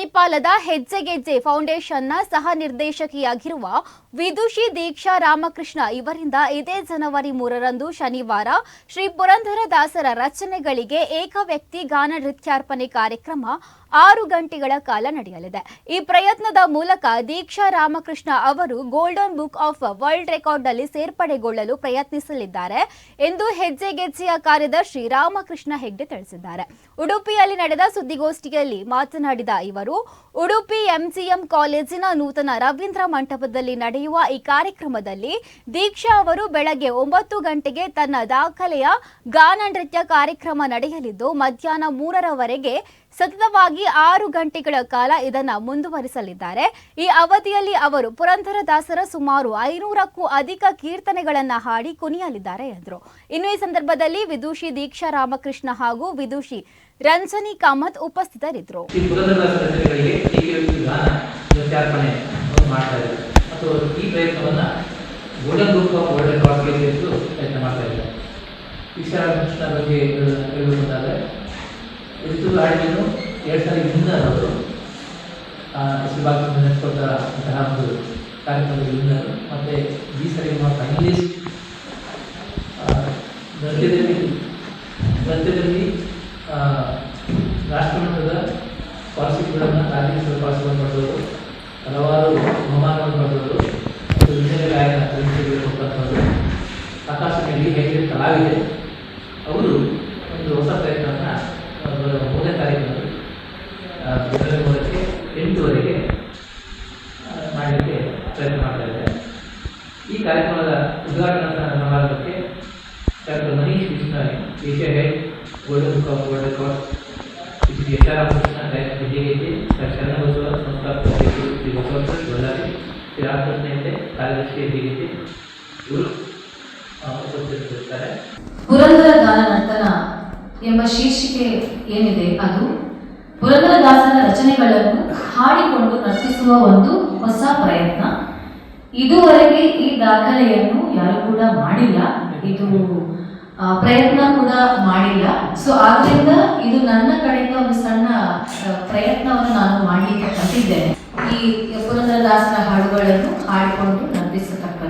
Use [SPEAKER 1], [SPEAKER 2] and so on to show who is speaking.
[SPEAKER 1] ಮಣಿಪಾಲದ ಹೆಜ್ಜೆಗೆಜ್ಜೆ ಫೌಂಡೇಶನ್ನ ಸಹ ನಿರ್ದೇಶಕಿಯಾಗಿರುವ ವಿದುಷಿ ದೀಕ್ಷಾ ರಾಮಕೃಷ್ಣ ಇವರಿಂದ ಇದೇ ಜನವರಿ ಮೂರರಂದು ಶನಿವಾರ ಶ್ರೀ ಪುರಂದರದಾಸರ ರಚನೆಗಳಿಗೆ ಏಕವ್ಯಕ್ತಿ ಗಾನ ನೃತ್ಯಾರ್ಪಣೆ ಕಾರ್ಯಕ್ರಮ ಆರು ಗಂಟೆಗಳ ಕಾಲ ನಡೆಯಲಿದೆ. ಈ ಪ್ರಯತ್ನದ ಮೂಲಕ ದೀಕ್ಷಾ ರಾಮಕೃಷ್ಣ ಅವರು ಗೋಲ್ಡನ್ ಬುಕ್ ಆಫ್ ವರ್ಲ್ಡ್ ರೆಕಾರ್ಡ್ನಲ್ಲಿ ಸೇರ್ಪಡೆಗೊಳ್ಳಲು ಪ್ರಯತ್ನಿಸಲಿದ್ದಾರೆ ಎಂದು ಹೆಜ್ಜೆಗೆಜ್ಜೆಯ ಕಾರ್ಯದರ್ಶಿ ರಾಮಕೃಷ್ಣ ಹೆಗ್ಡೆ ತಿಳಿಸಿದ್ದಾರೆ. ಉಡುಪಿಯಲ್ಲಿ ನಡೆದ ಸುದ್ದಿಗೋಷ್ಠಿಯಲ್ಲಿ ಮಾತನಾಡಿದ ಇವರು ಉಡುಪಿ ಎಂಸಿಎಂ ಕಾಲೇಜಿನ ನೂತನ ರವೀಂದ್ರ ಮಂಟಪದಲ್ಲಿ ನಡೆಯುವ ಈ ಕಾರ್ಯಕ್ರಮದಲ್ಲಿ ದೀಕ್ಷಾ ಅವರು ಬೆಳಗ್ಗೆ ಒಂಬತ್ತು ಗಂಟೆಗೆ ತನ್ನ ದಾಖಲೆಯ ಗಾನ ನೃತ್ಯ ಕಾರ್ಯಕ್ರಮ ನಡೆಯಲಿದ್ದು, ಮಧ್ಯಾಹ್ನ ಮೂರರವರೆಗೆ ಸತತವಾಗಿ ಆರು ಗಂಟೆಗಳ ಕಾಲ ಇದನ್ನು ಮುಂದುವರಿಸಲಿದ್ದಾರೆ. ಈ ಅವಧಿಯಲ್ಲಿ ಅವರು ಪುರಂದರದಾಸರ ಸುಮಾರು ಐನೂರಕ್ಕೂ ಅಧಿಕ ಕೀರ್ತನೆಗಳನ್ನು ಹಾಡಿ ಕುಣಿಯಲಿದ್ದಾರೆ ಎಂದರು. ಇನ್ನು ಈ ಸಂದರ್ಭದಲ್ಲಿ ವಿದುಷಿ ದೀಕ್ಷಾ ರಾಮಕೃಷ್ಣ ಹಾಗೂ ವಿದುಷಿ ರಂಜನಿ ಕಾಮತ್ ಉಪಸ್ಥಿತರಿದ್ದರು.
[SPEAKER 2] ಬಗ್ಗೆ ಎಷ್ಟು ಆಡಿದ್ರು ಎರಡು ಸಾರಿ ವಿನ್ನರ್ ಅವರು ನೆನೆಸ್ಕೊಟ್ಟ ಅಂತಹ ಒಂದು ಕಾರ್ಯಕ್ರಮದ ವಿನ್ನರ್ ಮತ್ತು ಈ ಸರಿ ಫೈನಲಿಸ್ಟ್ ಗದ್ಯದಲ್ಲಿ ಗದ್ಯದಲ್ಲಿ ರಾಷ್ಟ್ರಮಟ್ಟದ ಸ್ಕಾಲರ್ಶಿಪ್ಗಳನ್ನು ರಾಜ್ಯೋತ್ಸವ ಸ್ಕಾಲರ್ಶಿಪ್ ಪಡೆದವರು ಹಲವಾರು ಬಹುಮಾನಗಳನ್ನು ಪಡೆದವರು, ಮತ್ತು ವಿಜಯ ಗಾಯನ ಕೊಟ್ಟಂಥವರು ಆಕಾಶದಲ್ಲಿ ಹೇಗೆ ಕಲಾವಿದೆ. ಅವರು ಒಂದು ಹೊಸ ಪ್ರಯತ್ನವನ್ನು ಜನವರಿ ಮೂರಕ್ಕೆ ಎಂಟುವರೆಗೆ ಮಾಡಲಿಕ್ಕೆ ಪ್ರಯತ್ನ ಮಾಡ್ತಾ ಈ ಕಾರ್ಯಕ್ರಮದ ಉದ್ಘಾಟನಾ ಸಮಾರಂಭಕ್ಕೆ doctor Manish Krishna Asia head golden of world record Shri
[SPEAKER 3] Purandara Gana Nartana ಎಂಬ ಶೀರ್ಷಿಕೆ ಏನಿದೆ ಅದು? ಪುರಂದರದಾಸರ ರಚನೆಗಳನ್ನು ಹಾಡಿಕೊಂಡು ನರ್ತಿಸುವ ಒಂದು ಹೊಸ ಪ್ರಯತ್ನ. ಇದುವರೆಗೆ ಈ ದಾಖಲೆಯನ್ನು ಯಾರು ಕೂಡ ಮಾಡಿಲ್ಲ. ಇದು ಪ್ರಯತ್ನ ಕೂಡ ಮಾಡಿಲ್ಲ. ಸೊ ಆದ್ರಿಂದ ಇದು ನನ್ನ ಕಡೆಯಿಂದ ಒಂದು ಸಣ್ಣ ಪ್ರಯತ್ನವನ್ನು ನಾನು ಮಾಡಲಿಕ್ಕೆ ಬಂದಿದ್ದೇನೆ ಈ ಪುರಂದರದಾಸರ ಹಾಡುಗಳನ್ನು ಹಾಡಿಕೊಂಡು